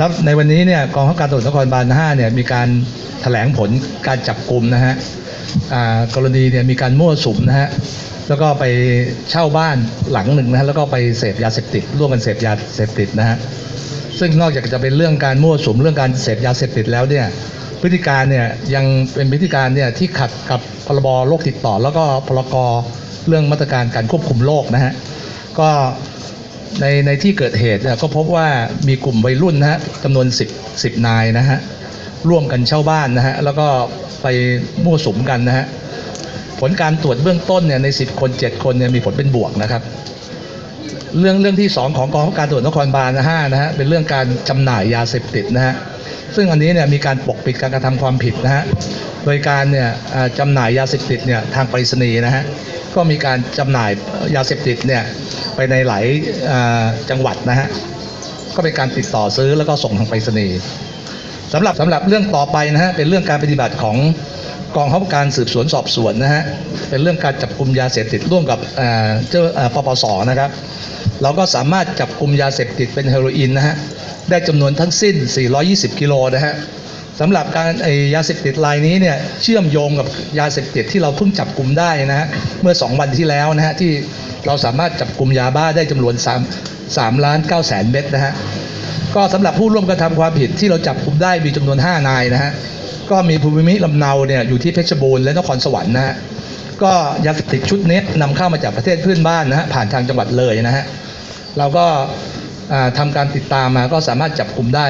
ครับในวันนี้เนี่ยกองข้าการตำรวจนครบาล5เนี่ยมีการแถลงผลการจับกลุ่มนะฮะกรณีเนี่ยมีการมั่วสุมนะฮะแล้วก็ไปเช่าบ้านหลังหนึ่งนะฮะแล้วก็ไปเสพยาเสพติดร่วมกันเสพยาเสพติดนะฮะซึ่งนอกจากจะเป็นเรื่องการมั่วสุมเรื่องการเสพยาเสพติดแล้วเนี่ยพฤติการเนี่ยยังเป็นพฤติการเนี่ยที่ขัดกับพรบโรคติดต่อ แล้วก็พรกเรื่องมาตรการการควบคุมโรคนะฮะก็ ในในที่เกิดเหตุเนี่ยก็พบว่ามีกลุ่มวัยรุ่นนะฮะจำนวน 10 10 นายนะฮะร่วมกันเช่าบ้านนะฮะแล้วก็ไปมั่วสุมกันนะฮะผลการตรวจเบื้องต้นเนี่ยใน 10 คน 7 คนเนี่ยมีผลเป็นบวกนะครับ เรื่องเรื่องที่ 2 ของกองบังการตรวจนครบาลนะฮะนะฮะเป็นเรื่องการจำหน่ายยาเสพติดนะฮะซึ่งอันนี้เนี่ยมีการปกปิดการกระทำความผิดนะฮะ โดยการเนี่ยจำหน่ายยาเสพติดเนี่ยทางไปรษณีย์นะฮะก็มีการจำหน่ายยาเสพติดเนี่ยไปในหลายจังหวัดนะฮะก็เป็นการติดต่อซื้อแล้วก็ส่งทางไปรษณีย์สำหรับสำหรับเรื่องต่อไปนะฮะเป็นเรื่องการปฏิบัติของกองข้าการสืบสวนสอบสวนนะฮะเป็นเรื่องการจับกลุ่มยาเสพติดร่วมกับอ่าเจ้าอ่าปปสนะครับ เราก็สามารถจับกลุ่มยาเสพติดเป็นเฮโรอีนนะฮะได้จำนวนทั้งสิ้น 420 กิโลนะฮะ สำหรับการยาเสพติดรายนี้เนี่ยเชื่อมโยงกับยาเสพติดที่เราเพิ่งจับกลุ่มได้นะฮะเมื่อ 2 วันที่แล้วนะฮะที่เราสามารถจับกลุ่มยาบ้าได้จำนวน3 3ล้าน9แสนเม็ดนะฮะก็สำหรับผู้ร่วมกระทำความผิดที่เราจับกลุ่มได้มีจำนวน 5 นายนะฮะก็มีภูมิมิลำเนาเนี่ยอยู่ที่เพชรบูรณ์และนครสวรรค์นะฮะก็ยาเสพติดชุดนี้นำเข้ามาจากประเทศเพื่อนบ้านนะฮะผ่านทางจังหวัดเลยนะฮะเราก็อ่าทำการติดตามมาก็สามารถจับกลุ่มได้